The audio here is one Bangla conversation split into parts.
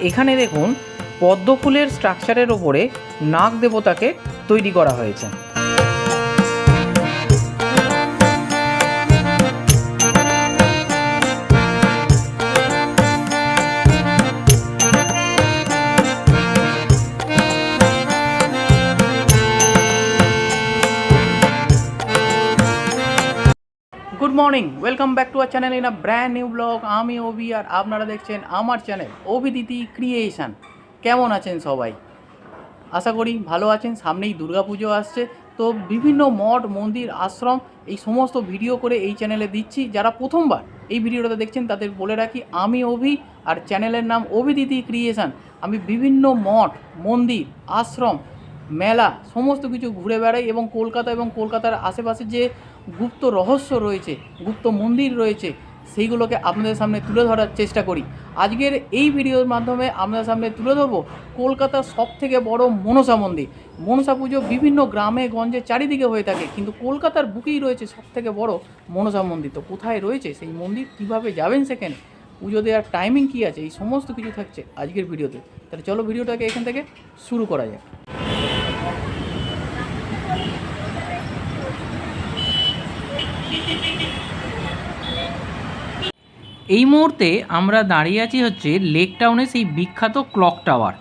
এখানে দেখুন পদ্ম ফুলের স্ট্রাকচারের ওপরে নাগ দেবতাকে তৈরি করা হয়েছে। Morning welcome back to our channel in a brand new blog আমি ওবি আর আপনারা দেখছেন আমার চ্যানেল দিদি ক্রিয়েশন কেমন আছেন সবাই? আশা করি ভালো আছেন, সামনেই দুর্গাপুজো আসছে। তো বিভিন্ন মঠ, মন্দির, আশ্রম, এই সমস্ত ভিডিও করে এই চ্যানেলে দিচ্ছি। যারা প্রথমবার এই ভিডিওটা দেখছেন, তাদের বলে রাখি, আমি অভি আর চ্যানেলের নাম অভি দিদি ক্রিয়েশন আমি বিভিন্ন মঠ, মন্দির, আশ্রম, মেলা, সমস্ত কিছু ঘুরে বেড়াই এবং কলকাতা এবং কলকাতার আশেপাশে যে গুপ্ত রহস্য রয়েছে, গুপ্ত মন্দির রয়েছে, সেইগুলোকে আপনাদের সামনে তুলে ধরার চেষ্টা করি। আজকের এই ভিডিওর মাধ্যমে আপনাদের সামনে তুলে ধরবো কলকাতার সব থেকে বড় মনসা মন্দির। মনসা পুজো বিভিন্ন গ্রামে, গঞ্জে চারিদিকে হয়ে থাকে, কিন্তু কলকাতার বুকেই রয়েছে সব থেকে বড় মনসা মন্দির। তো কোথায় রয়েছে, সেই মন্দির কীভাবে যাবেন সেখানে, পুজো দেওয়ার টাইমিং কী আছে, এই সমস্ত কিছু থাকছে আজকের ভিডিওতে। তাহলে চলো ভিডিওটাকে এখান থেকে শুরু করা যাক। এই মুহূর্তে আমরা দাঁড়িয়ে আছি হচ্ছে লেক টাউনে সেই বিখ্যাত ক্লক টাওয়ার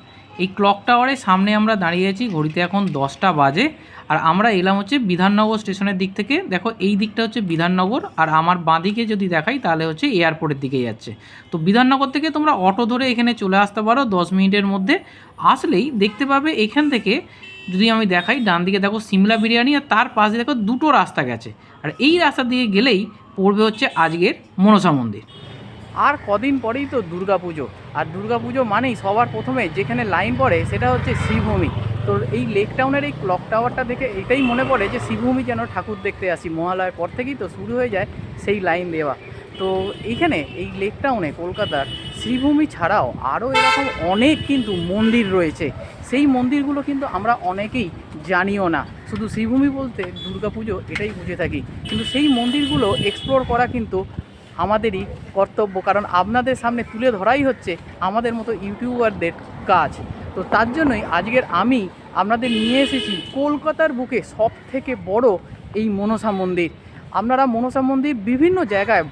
এই ক্লক টাওয়ারের সামনে আমরা দাঁড়িয়ে আছি, ঘড়িতে এখন দশটা বাজে। আর আমরা এলাম হচ্ছে বিধাননগর স্টেশনের দিক থেকে। দেখো, এই দিকটা হচ্ছে বিধাননগর। আর আমার বাঁদিকে যদি দেখাই, তাহলে হচ্ছে এয়ারপোর্টের দিকে যাচ্ছে। তো বিধাননগর থেকে তোমরা অটো ধরে এখানে চলে আসতে পারো দশ মিনিটের মধ্যে। আসলেই দেখতে পাবে এখান থেকে যদি আমি দেখাই, ডান দিকে দেখো সিমলা বিরিয়ানি আর তার পাশে দেখো দুটো রাস্তা গেছে। আর এই রাস্তা দিয়ে গেলেই পড়বে হচ্ছে আজকের মনসা মন্দির। আর কদিন পরেই তো দুর্গাপুজো। আর দুর্গাপুজো মানেই সবার প্রথমে যেখানে লাইন পড়ে সেটা হচ্ছে শ্রীভূমি তো এই লেক টাউনের এই ক্লক টাওয়ারটা দেখে এটাই মনে পড়ে যে শ্রীভূমি যেন ঠাকুর দেখতে আসি। মহালয়ার পর থেকেই তো শুরু হয়ে যায় সেই লাইন দেওয়া। তো এইখানে এই লেক টাউনে কলকাতার শ্রীভূমি ছাড়াও আরও এরকম অনেক কিন্তু মন্দির রয়েছে। সেই মন্দিরগুলো কিন্তু আমরা অনেকেই জানিও না। শুধু শ্রীভূমি বলতে দুর্গা পুজো এটাই বুঝে থাকি। কিন্তু সেই মন্দিরগুলো এক্সপ্লোর করা কিন্তু আমাদেরই কর্তব্য। কারণ আপনাদের সামনে তুলে ধরাই হচ্ছে আমাদের মতো ইউটিউবারদের কাজ। তো তার জন্যই আজকের আমি আপনাদের নিয়ে এসেছি কলকাতার বুকে সব থেকে বড় এই মনসা মন্দির। আপনারা মনসা মন্দির বিভিন্ন জায়গায়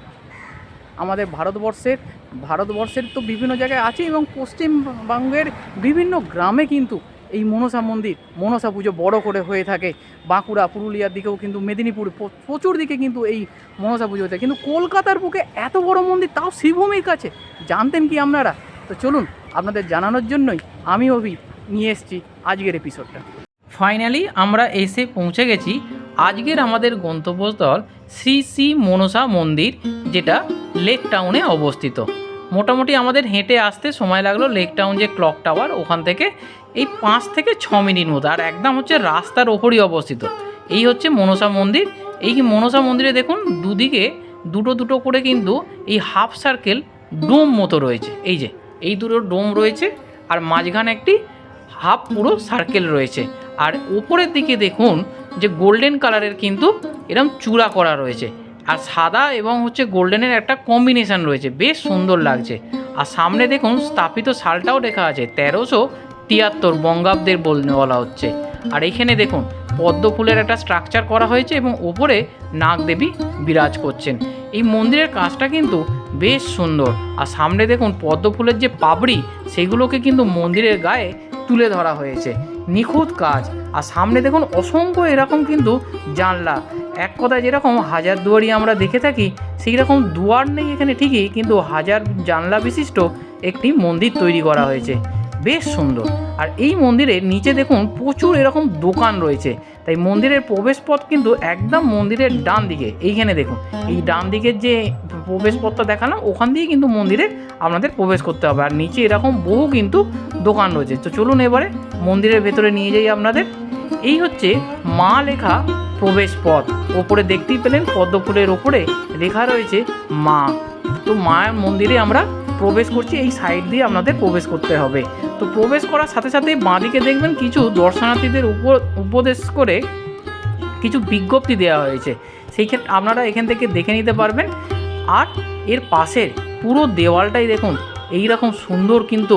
আমাদের ভারতবর্ষের ভারতবর্ষের তো বিভিন্ন জায়গায় আছে এবং পশ্চিমবঙ্গের বিভিন্ন গ্রামে কিন্তু এই মনসা মন্দির, মনসা পুজো বড় করে হয়ে থাকে। বাঁকুড়া, পুরুলিয়ার দিকেও কিন্তু মেদিনীপুর প্রচুর দিকে কিন্তু এই মনসা পুজো হচ্ছে কিন্তু কলকাতার বুকে এত বড় মন্দির, তাও শ্রীভূমির কাছে? জানতেন কি আপনারা? তো চলুন, আপনাদের জানানোর জন্যই আমি অভি নিয়ে এসেছি আজকের এপিসোডটা ফাইনালি আমরা এসে পৌঁছে গেছি আজকের আমাদের গন্তব্যস্থল শ্রী শ্রী মনসা মন্দির, যেটা লেক টাউনে অবস্থিত। মোটামুটি আমাদের হেঁটে আসতে সময় লাগল লেক টাউন যে ক্লক টাওয়ার ওখান থেকে এই পাঁচ থেকে ছ মিনিট মতো। আর একদম হচ্ছে রাস্তার ওপরই অবস্থিত। এই হচ্ছে মনসা মন্দির। এই মনসা মন্দিরে দেখুন, দুদিকে দুটো দুটো করে কিন্তু এই হাফ সার্কেল ডোম মতো রয়েছে। এই যে, এই দুটো ডোম রয়েছে আর মাঝখানে একটি হাফ পুরো সার্কেল রয়েছে। আর ওপরের দিকে দেখুন যে গোল্ডেন কালারের কিন্তু এরকম চূড়া করা রয়েছে। আর সাদা এবং হচ্ছে গোল্ডেনের একটা কম্বিনেশন রয়েছে, বেশ সুন্দর লাগছে। আর সামনে দেখুন, স্থাপিত সালটাও লেখা আছে, তেরোশো তিয়াত্তর বঙ্গাব্দের বলা হচ্ছে। আর এখানে দেখুন, পদ্ম ফুলের একটা স্ট্রাকচার করা হয়েছে এবং ওপরে নাগদেবী বিরাজ করছেন। এই মন্দিরের কাজটা কিন্তু বেশ সুন্দর। আর সামনে দেখুন, পদ্ম ফুলের যে পাবড়ি, সেগুলোকে কিন্তু মন্দিরের গায়ে তুলে ধরা হয়েছে। নিখুঁত কাজ। আর সামনে দেখুন, অসংখ্য এরকম কিন্তু জানলা। এক কথায় যেরকম হাজার দুয়ারি আমরা দেখে থাকি সেই রকম দুয়ার নেই এখানে ঠিকই, কিন্তু হাজার জানলা বিশিষ্ট একটি মন্দির তৈরি করা হয়েছে। বেশ সুন্দর। আর এই মন্দিরের নিচে দেখুন প্রচুর এরকম দোকান রয়েছে। তাই মন্দিরের প্রবেশপথ কিন্তু একদম মন্দিরের ডান দিকে। এইখানে দেখুন, এই ডান দিকের যে প্রবেশপথটা দেখালাম, ওখান দিয়ে কিন্তু মন্দিরে আপনাদের প্রবেশ করতে হবে। আর নিচে এরকম বহু কিন্তু দোকান রয়েছে। তো চলুন এবারে মন্দিরের ভেতরে নিয়ে যাই আপনাদের। এই হচ্ছে মা লেখা প্রবেশ পথ ওপরে দেখতেই পেলেন পদ্ম ফুলের ওপরে লেখা রয়েছে মা। তো মায়ের মন্দিরে আমরা প্রবেশ করছি, এই সাইড দিয়ে আপনাদের প্রবেশ করতে হবে। তো প্রবেশ করার সাথে সাথে বাঁদিকে দেখবেন কিছু দর্শনার্থীদের উপর, উপদেশ করে কিছু বিজ্ঞপ্তি দেওয়া হয়েছে। সেই ক্ষেত্রে আপনারা এখান থেকে দেখে নিতে পারবেন। আর এর পাশের পুরো দেওয়ালটাই দেখুন এই রকম সুন্দর কিন্তু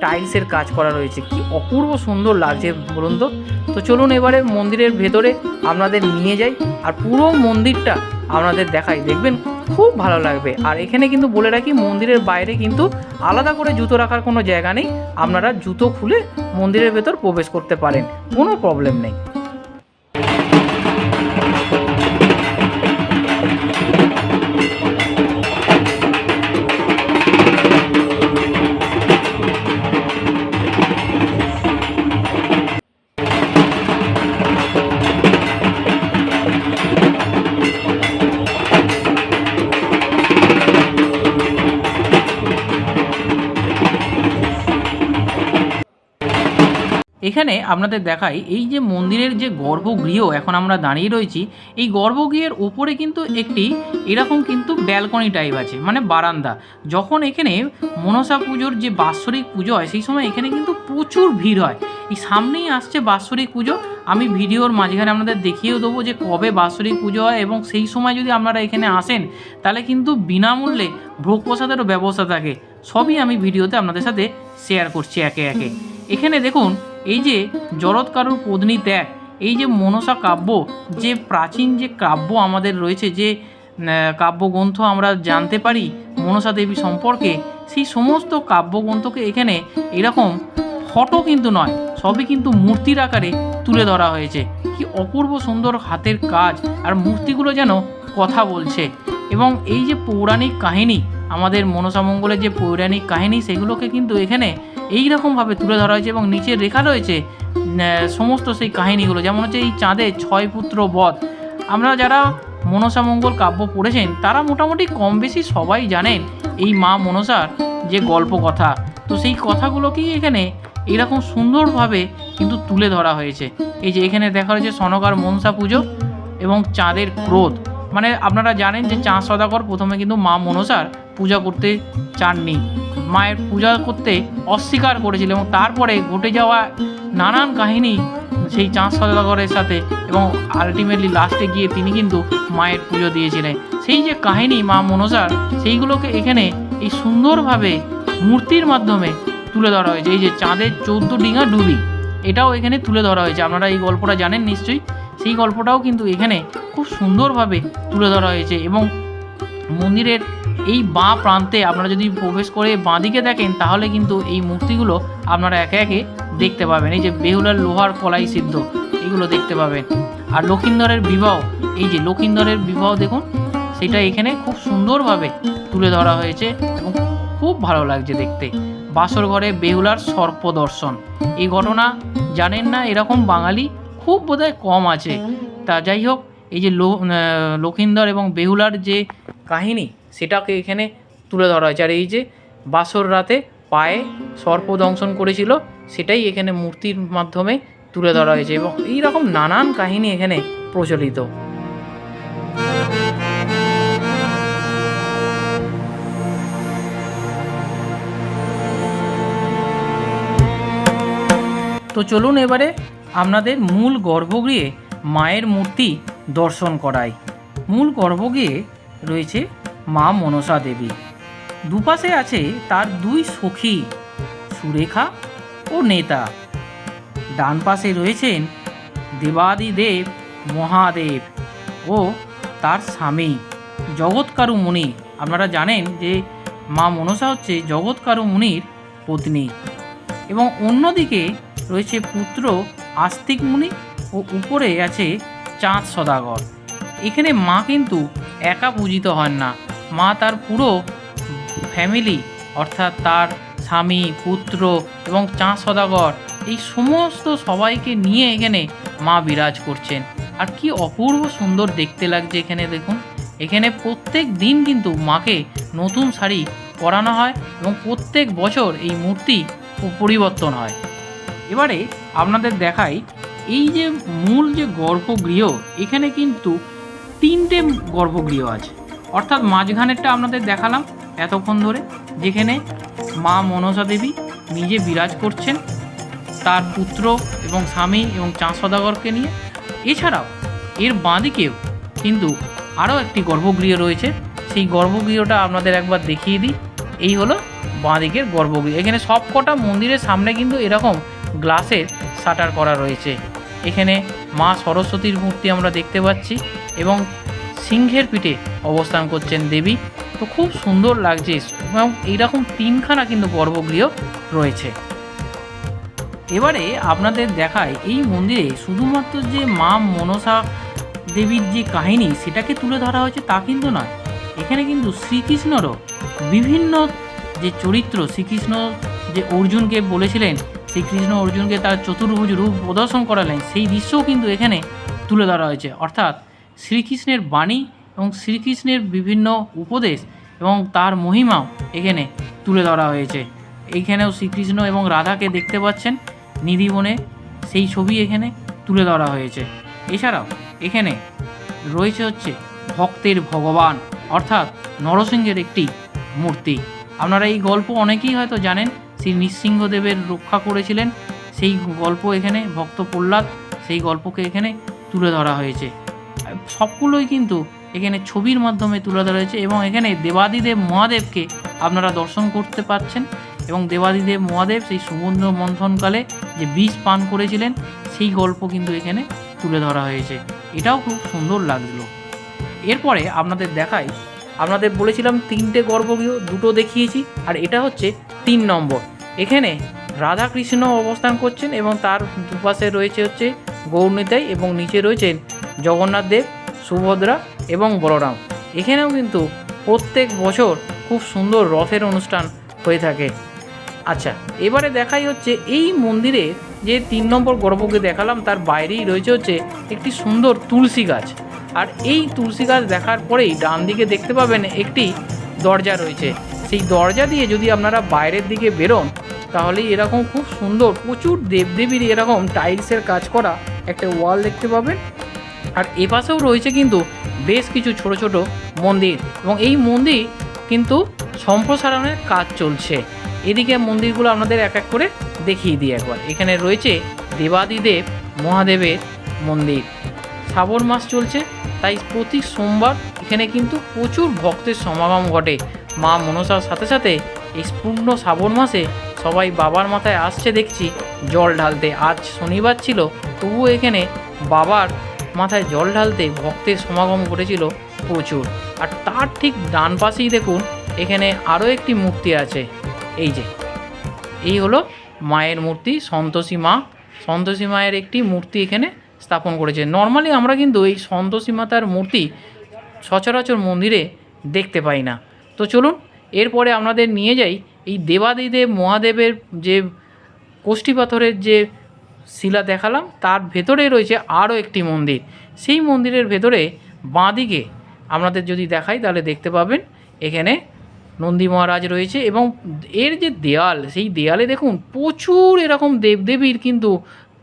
টাইলসের কাজ করা রয়েছে। কি অপূর্ব সুন্দর লাগছে বলুন তো? তো চলুন এবারে মন্দিরের ভেতরে আপনাদের নিয়ে যাই আর পুরো মন্দিরটা আপনাদের দেখাই। দেখবেন খুব ভালো লাগবে। আর এখানে কিন্তু বলে রাখি, মন্দিরের বাইরে কিন্তু আলাদা করে জুতো রাখার কোনো জায়গা নেই। আপনারা জুতো খুলে মন্দিরের ভেতর প্রবেশ করতে পারেন। কোনো প্রবলেম নেই। এখানে আপনাদের দেখাই এই যে মন্দিরের যে গর্ভগৃহ এখন আমরা দাঁড়িয়ে রয়েছি, এই গর্ভগৃহের ওপরে কিন্তু একটি এরকম কিন্তু ব্যালকনি টাইপ আছে মানে বারান্দা। যখন এখানে মনসা পুজোর যে বাৎসরিক পুজো হয়, সেই সময় এখানে কিন্তু প্রচুর ভিড় হয়। এই সামনেই আসছে বাৎসরিক পুজো। আমি ভিডিওর মাঝখানে আপনাদের দেখিয়েও দেবো যে কবে বাৎসরিক পুজো হয় এবং সেই সময় যদি আপনারা এখানে আসেন, তাহলে কিন্তু বিনামূল্যে ভোগ প্রসাদেরও ব্যবস্থা থাকে। সবই আমি ভিডিওতে আপনাদের সাথে শেয়ার করছি একে একে। এখানে দেখুন এই যে জরৎকারুর পত্নী ত্যাগ, এই যে মনসা কাব্য, যে প্রাচীন যে কাব্য আমাদের রয়েছে, যে কাব্যগ্রন্থ আমরা জানতে পারি মনসা দেবী সম্পর্কে, সেই সমস্ত কাব্যগ্রন্থকে এখানে এরকম ফটো কিন্তু নয়, সবই কিন্তু মূর্তির আকারে তুলে ধরা হয়েছে। কি অপূর্ব সুন্দর হাতের কাজ আর মূর্তিগুলো যেন কথা বলছে। এবং এই যে পৌরাণিক কাহিনী, আমাদের মনসামঙ্গলের যে পৌরাণিক কাহিনী, সেগুলোকে কিন্তু এখানে এই রকমভাবে তুলে ধরা হয়েছে এবং নিচে লেখা রয়েছে সমস্ত সেই কাহিনীগুলো। যেমন হচ্ছে এই চাঁদে ছয় পুত্র বধ। আমরা যারা মনসামঙ্গল কাব্য পড়েছেন, তারা মোটামুটি কম বেশি সবাই জানেন এই মা মনসার যে গল্প কথা। তো সেই কথাগুলোকেই এখানে এরকম সুন্দরভাবে কিন্তু তুলে ধরা হয়েছে। এই যে এখানে দেখা হয়েছে সনকার মনসা পুজো এবং চাঁদের ক্রোধ। মানে আপনারা জানেন যে চাঁদ সদাগর প্রথমে কিন্তু মা মনসার পূজা করতে চাননি। মায়ের পূজা করতে অস্বীকার করেছিল এবং তারপরে ঘটে যাওয়া নানান কাহিনী সেই চাঁদ সদাগরের সাথে এবং আলটিমেটলি লাস্টে গিয়ে তিনি কিন্তু মায়ের পুজো দিয়েছিলেন। সেই যে কাহিনী মা মনসার, সেইগুলোকে এখানে এই সুন্দরভাবে মূর্তির মাধ্যমে তুলে ধরা হয়েছে। এই যে চাঁদের চৌদ্দ ডিঙা ডুবি, এটাও এখানে তুলে ধরা হয়েছে। আপনারা এই গল্পটা জানেন নিশ্চয়ই। সেই গল্পটাও কিন্তু এখানে খুব সুন্দরভাবে তুলে ধরা হয়েছে এবং মন্দিরের এই বাঁ প্রান্তে আপনারা যদি প্রবেশ করে বাঁ দিকে দেখেন, তাহলে কিন্তু এই মূর্তিগুলো আপনারা একে একে দেখতে পাবেন। এই যে বেহুলার লোহার কলাই সিদ্ধ, এগুলো দেখতে পাবেন। আর লক্ষিন্দরের বিবাহ, এই যে লক্ষিন্দরের বিবাহ দেখুন, সেটা এখানে খুব সুন্দরভাবে তুলে ধরা হয়েছে এবং খুব ভালো লাগছে দেখতে। বাসর ঘরে বেহুলার সর্প দর্শন, এই ঘটনা জানেন না এরকম বাঙালি? খুব বোধহয় কম আছে। তা যাই হোক এই যে লো আহ, লক্ষিন্দর এবং বেহুলার যে কাহিনী সেটাকে এখানে তুলে ধরা হয়েছে। আর এই যে বাসর রাতে পায়ে সর্প দংশন করেছিল সেটাই এখানে মূর্তির মাধ্যমে তুলে ধরা হয়েছে এবং এই রকম নানান কাহিনী এখানে প্রচলিত। তো চলুন এবারে আপনাদের মূল গর্ভগৃহে মায়ের মূর্তি দর্শন করায় মূল গর্ভগৃহে রয়েছে মা মনসা দেবী। দুপাশে আছে তার দুই সখী, সুরেখা ও নেতা। ডান পাশে রয়েছেন দেবাদিদেব, মহাদেব ও তার স্বামী, জগৎকারু মুনি। আপনারা জানেন যে মা মনসা হচ্ছে জগৎকারু মুনির পত্নী। এবং অন্যদিকে রয়েছে পুত্র আস্তিক মুনি ও উপরে আছে চাঁদ সদাগর। এখানে মা কিন্তু একা পূজিত হন না। মা তার পুরো ফ্যামিলি অর্থাৎ তার স্বামী, পুত্র এবং চাঁদ সদাগর, এই সমস্ত সবাইকে নিয়ে এখানে মা বিরাজ করছেন। আর কি অপূর্ব সুন্দর দেখতে লাগছে এখানে দেখুন। এখানে প্রত্যেক দিন কিন্তু মাকে নতুন শাড়ি পরানো হয় এবং প্রত্যেক বছর এই মূর্তি পরিবর্তন হয়। এবারে আপনাদের দেখাই এই যে মূল যে গর্ভগৃহ, এখানে কিন্তু তিনটে গর্ভগৃহ আছে। অর্থাৎ মাঝখানেরটা আপনাদের দেখালাম এতক্ষণ ধরে, যেখানে মা মনসা দেবী নিজে বিরাজ করছেন তার পুত্র এবং স্বামী এবং চাঁদ সদাগরকে নিয়ে। এছাড়াও এর বাঁদিকেও কিন্তু আরও একটি গর্ভগৃহ রয়েছে। সেই গর্ভগৃহটা আপনাদের একবার দেখিয়ে দিই। এই হলো বাঁদিকের গর্ভগৃহ। এখানে সব কটা মন্দিরের সামনে কিন্তু এরকম গ্লাসের শাটার করা রয়েছে। এখানে মা সরস্বতীর মূর্তি আমরা দেখতে পাচ্ছি এবং সিংহের পিঠে অবস্থান করছেন দেবী। তো খুব সুন্দর লাগছে এবং এইরকম তিনখানা কিন্তু গর্ভগৃহ রয়েছে। এবারে আপনাদের দেখায় এই মন্দিরে শুধুমাত্র যে মা মনসা দেবীর যে কাহিনী সেটাকে তুলে ধরা হয়েছে তা কিন্তু নয়। এখানে কিন্তু শ্রীকৃষ্ণরও বিভিন্ন যে চরিত্র, শ্রীকৃষ্ণ যে অর্জুনকে বলেছিলেন শ্রীকৃষ্ণ অর্জুনকে তার চতুর্ভুজ রূপ প্রদর্শন করালেন, সেই দৃশ্যও কিন্তু এখানে তুলে ধরা হয়েছে। অর্থাৎ শ্রীকৃষ্ণের বাণী এবং শ্রীকৃষ্ণের বিভিন্ন উপদেশ এবং তার মহিমাও এখানে তুলে ধরা হয়েছে। এইখানেও শ্রীকৃষ্ণ এবং রাধাকে দেখতে পাচ্ছেন নিধিবনে সেই ছবি এখানে তুলে ধরা হয়েছে। এছাড়াও এখানে রয়েছে হচ্ছে ভক্তের ভগবান, অর্থাৎ নরসিংহের একটি মূর্তি। আপনারা এই গল্প অনেকেই হয়তো জানেন শ্রী নৃসিংহদেবের রক্ষা করেছিলেন। সেই গল্প এখানে, ভক্ত প্রহ্লাদ, সেই গল্পকে এখানে তুলে ধরা হয়েছে। সবগুলোই কিন্তু এখানে ছবির মাধ্যমে তুলে ধরা হয়েছে এবং এখানে দেবাদিদেব মহাদেবকে আপনারা দর্শন করতে পারছেন এবং দেবাদিদেব মহাদেব সেই সমুদ্র মন্থনকালে যে বীজ পান করেছিলেন, সেই গল্প কিন্তু এখানে তুলে ধরা হয়েছে। এটাও খুব সুন্দর লাগল। এরপরে আপনাদের দেখাই আপনাদের বলেছিলাম তিনটে গর্ভগৃহ, দুটো দেখিয়েছি, আর এটা হচ্ছে তিন নম্বর। এখানে রাধা কৃষ্ণ অবস্থান করছেন এবং তার দুপাশে রয়েছে হচ্ছে গৌরনীতাই এবং নিচে রয়েছেন জগন্নাথ দেব, সুভদ্রা এবং বলরাম। এখানেও কিন্তু প্রত্যেক বছর খুব সুন্দর রথের অনুষ্ঠান হয়ে থাকে। আচ্ছা এবারে দেখাই হচ্ছে এই মন্দিরে যে তিন নম্বর গর্ভকে দেখালাম, তার বাইরেই রয়েছে হচ্ছে একটি সুন্দর তুলসী গাছ। আর এই তুলসী গাছ দেখার পরেই ডান দিকে দেখতে পাবেন একটি দরজা রয়েছে। সেই দরজা দিয়ে যদি আপনারা বাইরের দিকে বেরোন তাহলে এরকম খুব সুন্দর, প্রচুর দেবদেবীর এরকম টাইলসের কাজ করা একটা ওয়াল দেখতে পাবেন। আর এপাশেও রয়েছে কিন্তু বেশ কিছু ছোট ছোট মন্দির এবং এই মন্দির কিন্তু সম্প্রসারণের কাজ চলছে। এদিকে মন্দিরগুলো আপনাদের এক এক করে দেখিয়ে দিই একবার। এখানে রয়েছে দেবাদিদেব মহাদেবের মন্দির। শ্রাবণ মাস চলছে তাই প্রতি সোমবার এখানে কিন্তু প্রচুর ভক্তের সমাগম ঘটে। মা মনসার সাথে সাথে এই পূর্ণ শ্রাবণ মাসে সবাই বাবার মাথায় আসছে দেখছি জল ঢালতে। আজ শনিবার ছিল, তবুও এখানে বাবার মাথায় জল ঢালতে ভক্তের সমাগম ঘটেছিল প্রচুর। আর তার ঠিক ডান পাশেই দেখুন, এখানে আরও একটি মূর্তি আছে। এই যে, এই হলো মায়ের মূর্তি, সন্তোষী মা। সন্তোষী মায়ের একটি মূর্তি এখানে স্থাপন করেছে। নর্মালি আমরা কিন্তু এই সন্তোষী মাতার মূর্তি সচরাচর মন্দিরে দেখতে পাই না। তো চলুন, এরপরে আপনাদের নিয়ে যাই এই দেবাদিদেব মহাদেবের যে কোষ্ঠী পাথরের যে শিলা দেখালাম, তার ভেতরে রয়েছে আরও একটি মন্দির। সেই মন্দিরের ভেতরে বাঁদিকে আপনাদের যদি দেখাই, তাহলে দেখতে পাবেন এখানে নন্দী মহারাজ রয়েছে এবং এর যে দেয়াল, সেই দেয়ালে দেখুন প্রচুর এরকম দেবদেবীর কিন্তু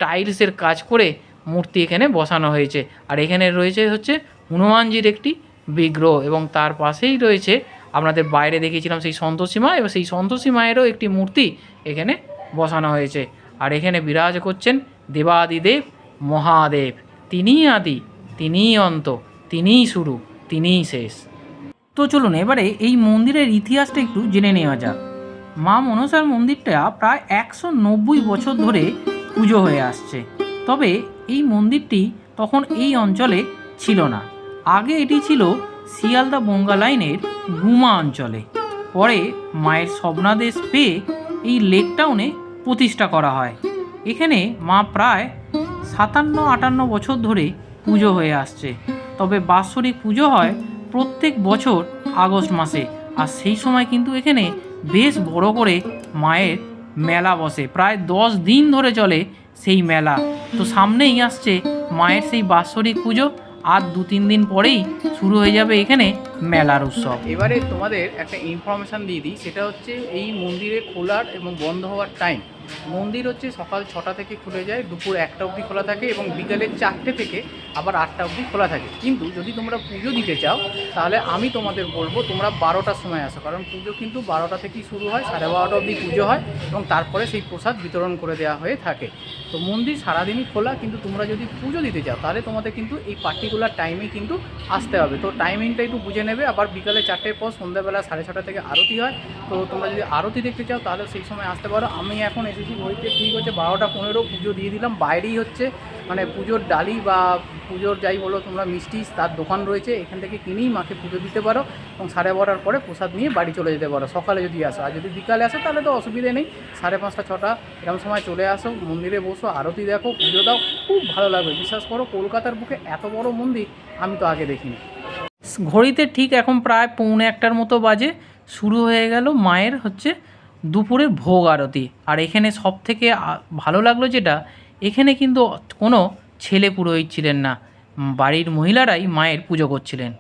টাইলসের কাজ করে মূর্তি এখানে বসানো হয়েছে। আর এখানে রয়েছে হচ্ছে হনুমানজির একটি বিগ্রহ এবং তার পাশেই রয়েছে আপনাদের বাইরে দেখিয়েছিলাম সেই সন্তোষী মা এবং সেই সন্তোষী মায়েরও একটি মূর্তি এখানে বসানো হয়েছে। আর এখানে বিরাজ করছেন দেবাদিদেব মহাদেব। তিনিই আদি, তিনিই অন্ত, তিনিই শুরু, তিনিই শেষ। তো চলুন এবারে এই মন্দিরের ইতিহাসটা একটু জেনে নেওয়া যাক। মা মনসার মন্দিরটা প্রায় একশো নব্বই বছর ধরে পুজো হয়ে আসছে। তবে এই মন্দিরটি তখন এই অঞ্চলে ছিল না। আগে এটি ছিল শিয়ালদা বঙ্গা লাইনের গুমা অঞ্চলে। পরে মায়ের স্বপ্নাদেশ পেয়ে এই লেক টাউনে প্রতিষ্ঠা করা হয়। এখানে মা প্রায় সাতান্ন আটান্ন বছর ধরে পুজো হয়ে আসছে। তবে বাৎসরিক পুজো হয় প্রত্যেক বছর আগস্ট মাসে। আর সেই সময় কিন্তু এখানে বেশ বড় করে মায়ের মেলা বসে। প্রায় দশ দিন ধরে চলে সেই মেলা। তো সামনেই আসছে মায়ের সেই বাৎসরিক পুজো, আর দু তিন দিন পরেই শুরু হয়ে যাবে এখানে মেলার উৎসব। এবারে তোমাদের একটা ইনফরমেশান দিয়ে দিই, সেটা হচ্ছে এই মন্দিরে খোলার এবং বন্ধ হওয়ার টাইম মন্দির হচ্ছে সকাল ছটা থেকে খুলে যায়, দুপুর একটা অবধি খোলা থাকে এবং বিকালের চারটে থেকে আবার আটটা অবধি খোলা থাকে। কিন্তু যদি তোমরা পুজো দিতে চাও, তাহলে আমি তোমাদের বলব তোমরা বারোটার সময় আসো, কারণ পুজো কিন্তু বারোটা থেকেই শুরু হয়, সাড়ে বারোটা অবধি পুজো হয় এবং তারপরে সেই প্রসাদ বিতরণ করে দেওয়া হয়ে থাকে। তো মন্দির সারাদিনই খোলা, কিন্তু তোমরা যদি পুজো দিতে চাও, তাহলে তোমাদের কিন্তু এই পার্টিকুলার টাইমে কিন্তু আসতে হবে। তো টাইমিংটা একটু বুঝে নেবে, আবার বিকালে চারটের পর সন্ধ্যাবেলা সাড়ে ছটা থেকে আরতি হয়। তো তোমরা যদি আরতি দেখতে চাও, তাহলে সেই সময় আসতে পারো। আমি এখন এসেছি ঘড়িতে ঠিক হচ্ছে বারোটা পনেরো পুজো দিয়ে দিলাম। বাইরেই হচ্ছে মানে পুজোর ডালি বা পুজোর যাই বলো তোমরা মিষ্টি, তার দোকান রয়েছে, এখান থেকে কিনেই মাকে পুজো দিতে পারো এবং সাড়ে বারোটার পরে প্রসাদ নিয়ে বাড়ি চলে যেতে পারো, সকালে যদি আসো। আর যদি বিকালে আসো, তাহলে তো অসুবিধে নেই, সাড়ে পাঁচটা, ছটা, এরকম সময় চলে আসো, মন্দিরে বসো, আরতি দেখো, পুজো দাও, খুব ভালো লাগবে। বিশ্বাস করো, কলকাতার বুকে এত বড় মন্দির, আমি তো আগে দেখিনি। ঘড়িতে ঠিক এখন প্রায় পৌনে একটার মতো বাজে, শুরু হয়ে গেল মায়ের হচ্ছে দুপুরের ভোগ আরতি। আর এখানে সব থেকে ভালো লাগল যেটা, এখানে কিন্তু কোনো ছেলে পুরোহিত ছিলেন না। বাড়ির মহিলারাই মায়ের পুজো করছিলেন।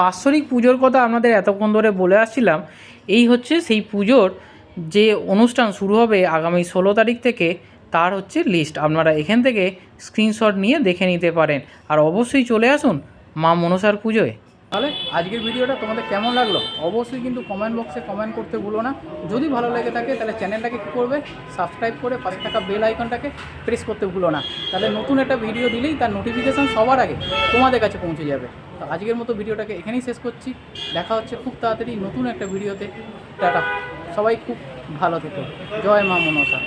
বাৎসরিক পুজোর কথা আপনাদের এতক্ষণ ধরে বলে আসছিলাম, এই হচ্ছে সেই পুজোর যে অনুষ্ঠান শুরু হবে আগামী ষোলো তারিখ থেকে, তার হচ্ছে লিস্ট আপনারা এখান থেকে স্ক্রিনশট নিয়ে দেখে নিতে পারেন। আর অবশ্যই চলে আসুন মা মনসার পুজোয়। তাহলে আজকের ভিডিওটা তোমাদের কেমন লাগল? অবশ্যই কিন্তু কমেন্ট বক্সে কমেন্ট করতে ভুলো না। যদি ভালো লেগে থাকে, তাহলে চ্যানেলটাকে কী করবে? সাবস্ক্রাইব করে পাশে থাকা বেল আইকনটাকে প্রেস করতে ভুলো না। তাহলে নতুন একটা ভিডিও দিলেই তার নোটিফিকেশান সবার আগে তোমাদের কাছে পৌঁছে যাবে। তো আজকের মতো ভিডিওটাকে এখানেই শেষ করছি। দেখা হচ্ছে খুব তাড়াতাড়ি নতুন একটা ভিডিওতে টাটা। সবাই খুব ভালো থেকো। জয় মা মনসা।